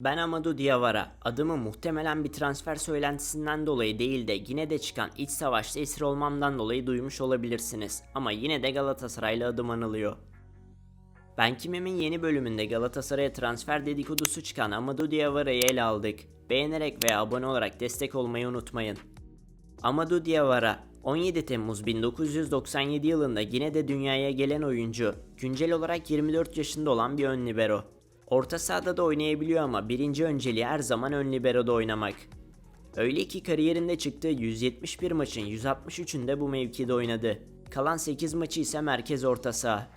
Ben Amadou Diawara. Adımı muhtemelen bir transfer söylentisinden dolayı değil de yine de çıkan iç savaşta esir olmamdan dolayı duymuş olabilirsiniz. Ama yine de Galatasaraylı adım anılıyor. Ben Kimim'in yeni bölümünde Galatasaray'a transfer dedikodusu çıkan Amadou Diawara'yı ele aldık. Beğenerek veya abone olarak destek olmayı unutmayın. Amadou Diawara 17 Temmuz 1997 yılında yine de dünyaya gelen oyuncu. Güncel olarak 24 yaşında olan bir ön libero. Orta sahada da oynayabiliyor ama birinci önceliği her zaman ön libero'da oynamak. Öyle ki kariyerinde çıktığı 171 maçın 163'ünde bu mevkide oynadı. Kalan 8 maçı ise merkez orta saha.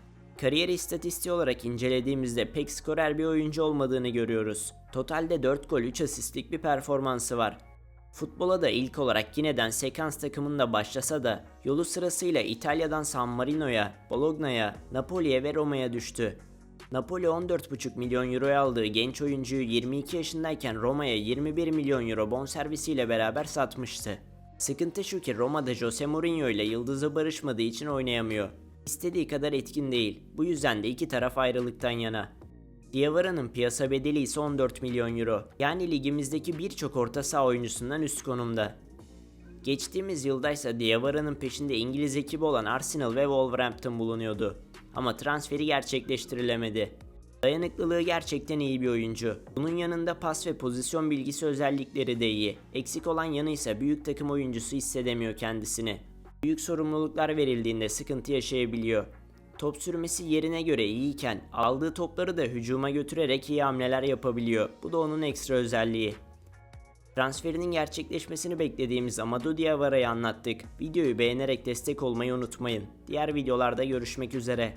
Kariyeri istatistiği olarak incelediğimizde pek skorer bir oyuncu olmadığını görüyoruz. Totalde 4 gol 3 asistlik bir performansı var. Futbola da ilk olarak yineden sekans takımında başlasa da yolu sırasıyla İtalya'dan San Marino'ya, Bologna'ya, Napoli'ye ve Roma'ya düştü. Napoli 14,5 milyon euroya aldığı genç oyuncuyu 22 yaşındayken Roma'ya 21 milyon euro bonservisiyle beraber satmıştı. Sıkıntı şu ki Roma'da Jose Mourinho ile yıldızı barışmadığı için oynayamıyor. İstediği kadar etkin değil. Bu yüzden de iki taraf ayrılıktan yana. Diawara'nın piyasa bedeli ise 14 milyon euro. Yani ligimizdeki birçok orta saha oyuncusundan üst konumda. Geçtiğimiz yıldaysa Diawara'nın peşinde İngiliz ekibi olan Arsenal ve Wolverhampton bulunuyordu. Ama transferi gerçekleştirilemedi. Dayanıklılığı gerçekten iyi bir oyuncu. Bunun yanında pas ve pozisyon bilgisi özellikleri de iyi. Eksik olan yanı ise büyük takım oyuncusu hissedemiyor kendisini. Büyük sorumluluklar verildiğinde sıkıntı yaşayabiliyor. Top sürmesi yerine göre iyiyken aldığı topları da hücuma götürerek iyi hamleler yapabiliyor. Bu da onun ekstra özelliği. Transferinin gerçekleşmesini beklediğimiz Amadou Diawara'yı anlattık. Videoyu beğenerek destek olmayı unutmayın. Diğer videolarda görüşmek üzere.